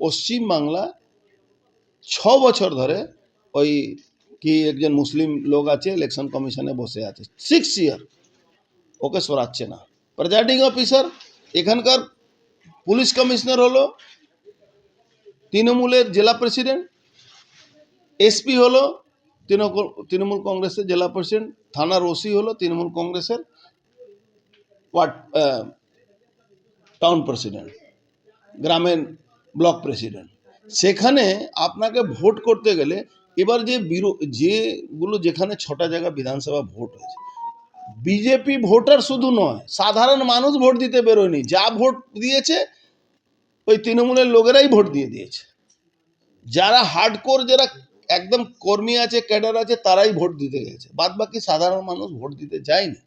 পশ্চিমবাংলা ছ বছর ধরে ওই কি একজন মুসলিম লোক আছে ইলেকশন কমিশনে বসে আছে। সিক্স ইয়ার ওকে সরাচ্ছে না। প্রেজাইডিং অফিসার এখানকার পুলিশ কমিশনার হলো, তৃণমূলের জেলা প্রেসিডেন্ট এসপি হলো, তৃণমূল তৃণমূল কংগ্রেসের জেলা প্রেসিডেন্ট থানার ওসি হলো, তৃণমূল কংগ্রেসের ওয়ার্ড টাউন প্রেসিডেন্ট গ্রামের ব্লক প্রেসিডেন্ট। সেখানে আপনাকে ভোট করতে গেলে এবার যে বিরো, যেগুলো যেখানে ছটা জায়গা বিধানসভা ভোট হয়েছে, বিজেপি ভোটার শুধু নয়, সাধারণ মানুষ ভোট দিতে বেরোয়নি। যা ভোট দিয়েছে, ওই তৃণমূলের লোকেরাই ভোট দিয়ে দিয়েছে। যারা হার্ডকোর যারা একদম কর্মী আছে ক্যাডার আছে, তারাই ভোট দিতে গেছে। বাদ বাকি সাধারণ মানুষ ভোট দিতে যায়নি।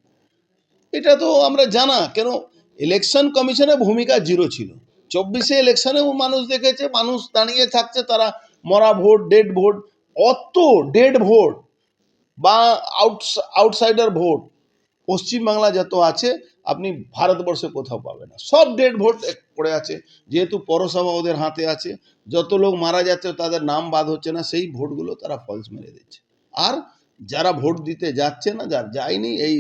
এটা তো আমরা জানা, কেন? ইলেকশন কমিশনের ভূমিকা জিরো ছিল। চব্বিশে ইলেকশনেও মানুষ দেখেছে, মানুষ দাঁড়িয়ে থাকছে, তারা মরা ভোট ডেড ভোট, অত ডেড ভোট বা আউট আউটসাইডার ভোট। পশ্চিমবাংলা যত আছে, আপনি ভারতবর্ষে কোথাও পাবেন না। সব ডেড ভোট পড়ে আছে, যেহেতু পৌরসভা ওদের হাতে আছে, যত লোক মারা যাচ্ছে তাদের নাম বাদ হচ্ছে না, সেই ভোটগুলো তারা ফলস মেরে দিচ্ছে। আর যারা ভোট দিতে যাচ্ছে না, যার যায়নি এই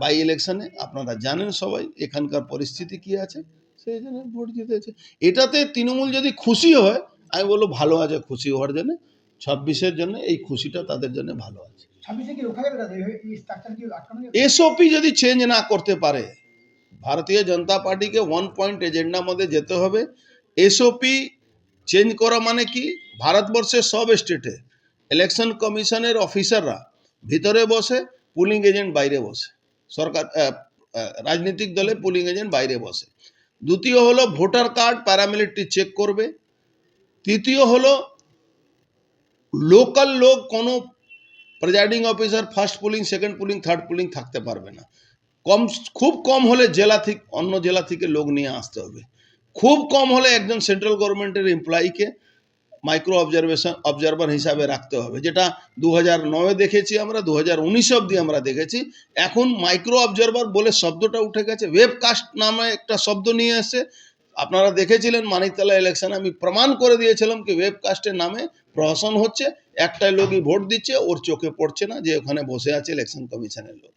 বাই ইলেকশনে আপনারা জানেন সবাই, এখানকার পরিস্থিতি কি আছে? সেই জন্য ভোট জিতেছে। এটাতে তৃণমূল যদি খুশি হয় আমি বলব ভালো আছে খুশি হওয়ার জন্য ছাব্বিশের জন্য এই খুশিটা তাদের জন্য ভালো আছে। এসওপি যদি চেঞ্জ না করতে পারে ভারতীয় জনতা পার্টিকে ওয়ান পয়েন্ট এজেন্ডার মধ্যে যেতে হবে। এসওপি চেঞ্জ করা মানে কি? ভারতবর্ষের সব স্টেটে ইলেকশন কমিশনের অফিসাররা ভিতরে বসে পুলিং এজেন্ট বাইরে বসে। সরকার রাজনৈতিক দলে পুলিং এজেন্ট বাইরে বসে। দ্বিতীয় হলো ভোটার কার্ড প্যারামিলিটারি চেক করবে। তৃতীয় হলো লোকাল লোক, কোনো presiding officer, first polling, second polling, third polling থাকতে পারবে না। কম, খুব কম হলে জেলা থেকে, অন্য জেলা থেকে লোক নিয়ে আসতে হবে। খুব কম হলে একজন সেন্ট্রাল গভর্নমেন্টের এমপ্লয়িকে মাইক্রো অবজারভেশন অবজারভার হিসাবে রাখতে হবে। যেটা দু হাজার নয়ে দেখেছি আমরা দু হাজার উনিশ অব্দি আমরা দেখেছি। এখন মাইক্রো অবজারভার বলে শব্দটা উঠে গেছে। ওয়েবকাস্ট নামে একটা শব্দ নিয়ে এসছে। আপনারা দেখেছিলেন মানিকতলা ইলেকশনে আমি প্রমাণ করে দিয়েছিলাম কি ওয়েবকাস্টের নামে প্রহসন হচ্ছে। একটাই লোকই ভোট দিচ্ছে ওর চোখে পড়ছে না যে ওখানে বসে আছে ইলেকশন কমিশনের লোক।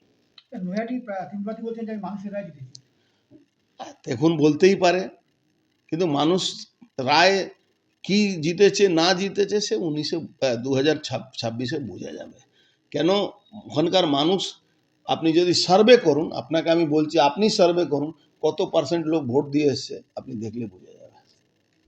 এখন বলতেই পারে। কিন্তু মানুষ রায় কি জিতেছে, না জিতেছে, সে উনিশে দু হাজার ছাব্বিশে বোঝা যাবে। কেন? ওখানকার মানুষ, আপনি যদি সার্ভে করুন, আপনাকে আমি বলছি, আপনি সার্ভে করুন, কত পার্সেন্ট লোক ভোট দিয়ে এসছে, আপনি দেখলে বোঝা